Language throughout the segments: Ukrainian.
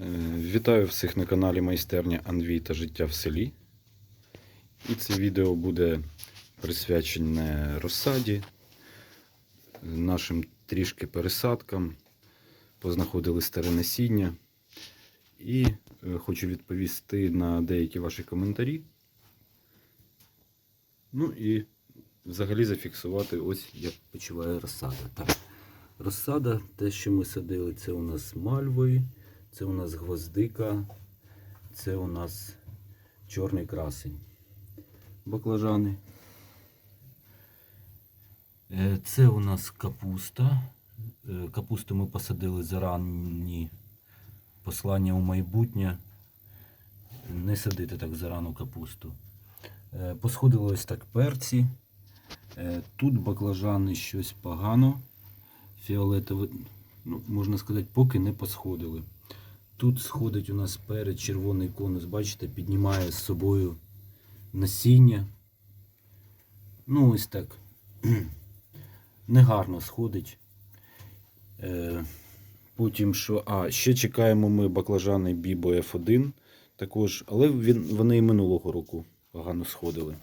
Е, Вітаю всіх на каналі Майстерня Анвій та життя в селі. І це відео буде присвячене розсаді, нашим трішки пересадкам. Познаходили старе насіння. І е, хочу відповісти на деякі ваші коментарі. Ну і взагалі зафіксувати ось як почуває розсада. Так. Розсада, те, що ми садили, це у нас мальви, це у нас гвоздика, це у нас чорний красень. Баклажани. Е, Це у нас капуста. Е, Капусту ми посадили зарані послання у майбутнє. Не садити так зарано капусту. Е, Посходили ось так перці. Тут баклажани щось погано. Фіолетове, ну, можна сказати, поки не посходили. Тут сходить у нас перед червоний конус, бачите, піднімає з собою насіння. Ну, ось так. Негарно сходить. Е, потім що. А, ще чекаємо ми баклажани Бібо F1 також, але він, вони і минулого року погано сходили.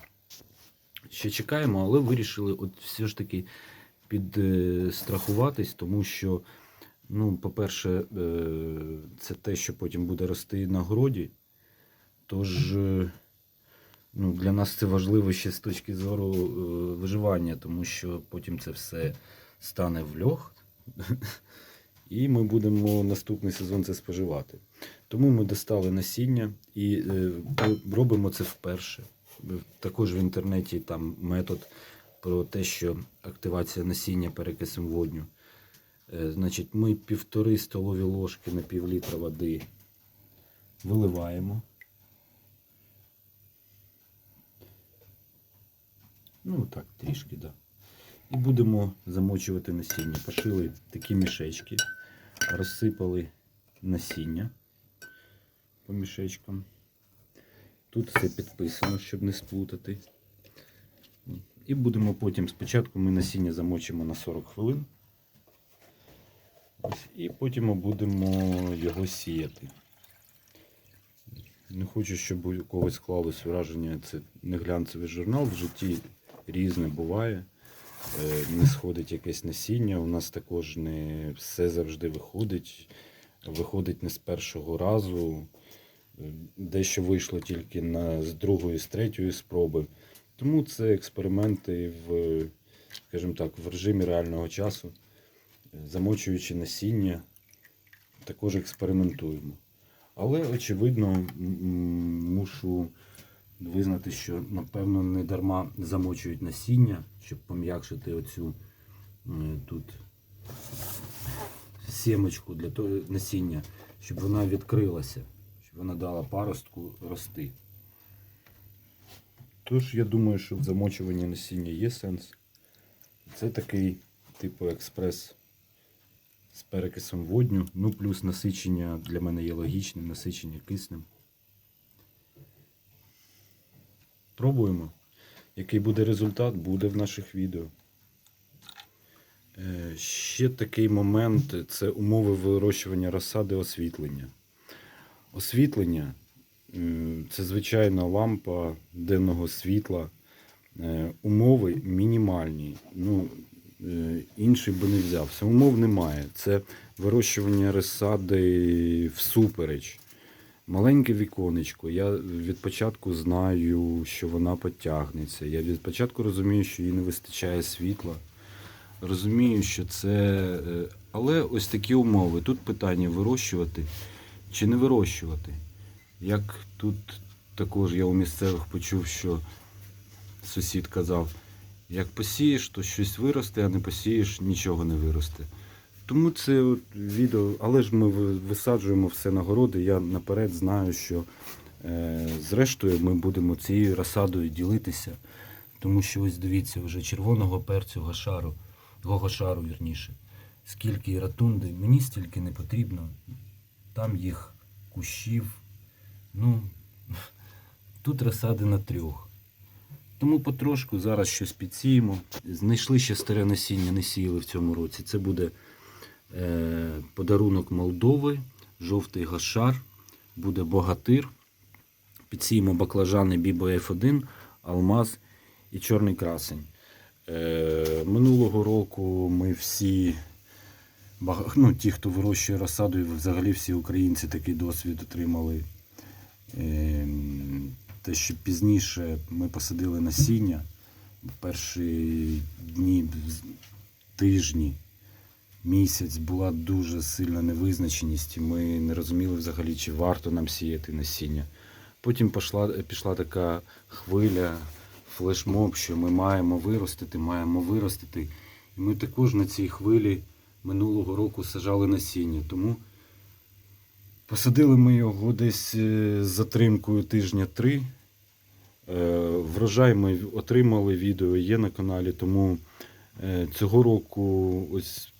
Ще чекаємо, але вирішили от все ж таки підстрахуватись, тому що, ну, по-перше, е, це те, що потім буде рости на городі. Тож е, ну, для нас це важливо ще з точки зору е, виживання, тому що потім це все стане в льох. І ми будемо наступний сезон це споживати. Тому ми достали насіння і робимо це вперше. Також в інтернеті там метод про те, що активація насіння перекисом водню. Е, Значить, ми півтори столові ложки на пів літра води виливаємо. Ну, так, трішки, так. Да. І будемо замочувати насіння. Пошили такі мішечки, розсипали насіння по мішечкам. Тут все підписано, щоб не сплутати. І будемо потім спочатку ми насіння замочимо на 40 хвилин. Ось, і потім ми будемо його сіяти. Не хочу, щоб у когось склалось враження, це не глянцевий журнал, в житті різне буває. Е, Не сходить якесь насіння, у нас також не все завжди виходить. Виходить не з першого разу. Дещо вийшло тільки на, з другої, з третьої спроби. Тому це експерименти в, скажімо так, в режимі реального часу. Замочуючи насіння, також експериментуємо. Але, очевидно, мушу визнати, що, напевно, не дарма замочують насіння, щоб пом'якшити оцю е, тут сімочку для того насіння, щоб вона відкрилася, щоб вона дала паростку рости. Тож, я думаю, що в замочуванні насіння є сенс. Це такий типу експрес з перекисом водню. Ну, плюс насичення для мене є логічним, насичення киснем. Пробуємо. Який буде результат, буде в наших відео. Е, Ще такий момент це умови вирощування розсади освітлення. Освітлення це звичайна лампа денного світла. Е, Умови мінімальні. Ну, інший би не взявся. Умов немає. Це вирощування розсади всупереч. Маленьке віконечко. Я від початку знаю, що вона потягнеться. Я від початку розумію, що їй не вистачає світла. Розумію, що це. е, Але ось такі умови. Тут питання вирощувати чи не вирощувати. Як тут також я у місцевих почув, що сусід казав, як посієш, то щось виросте, а не посієш, нічого не виросте. Тому це от відео, але ж ми висаджуємо все на городи. Я наперед знаю, що е, зрештою ми будемо цією розсадою ділитися. Тому що ось дивіться, вже червоного перцю гашару, гогошару, вірніше. Скільки і ратунди, мені стільки не потрібно. Там їх кущів. Ну, тут розсади на трьох. Тому потрошку зараз щось підсіємо. Знайшли ще старе насіння, не сіяли в цьому році. Це буде е, подарунок Молдови. жовтий гашар, буде богатир. Підсіємо баклажани Бібо F1, Алмаз і Чорний красень. Е, минулого року ми всі, ну, ті, хто вирощує розсаду, і взагалі всі українці такий досвід отримали. Е, те, що пізніше ми посадили насіння в перші дні, тижні, місяць була дуже сильна невизначеність, і ми не розуміли взагалі, чи варто нам сіяти насіння. Потім пішла, пішла така хвиля, флешмоб, що ми маємо виростити, маємо виростити. І ми також на цій хвилі минулого року сажали насіння. Тому посадили ми його десь е, з затримкою тижня три. Е, Врожай ми отримали, відео є на каналі, тому е, цього року ось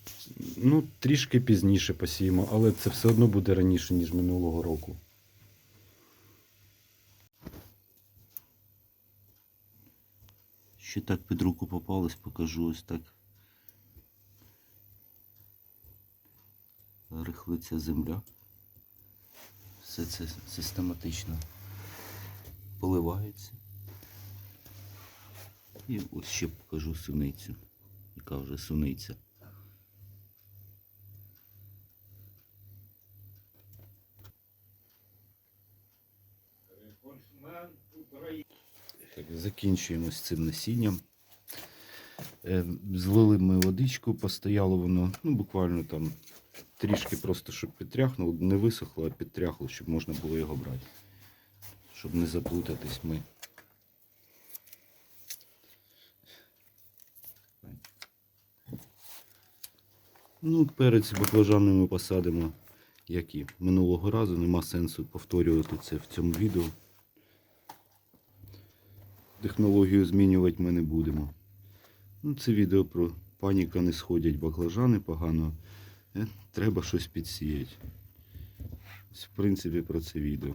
ну, трішки пізніше посіємо, але це все одно буде раніше, ніж минулого року. Ще так під руку попалось, покажу ось так. Рихлиться земля. Все це систематично поливається. І ось ще покажу суницю, яка вже суниця. Закінчуємо з цим насінням. Е, Злили ми водичку, постояло воно, ну буквально там Трішки просто, щоб підтряхнуло, не висохло, а підтряхло, щоб можна було його брати. Щоб не заплутатись ми. Ну, перець баклажани ми посадимо, як і минулого разу. Нема сенсу повторювати це в цьому відео. Технологію змінювати ми не будемо. Ну, це відео про паніка не сходять баклажани погано. Е, Треба щось підсіяти. В принципі, про це відео.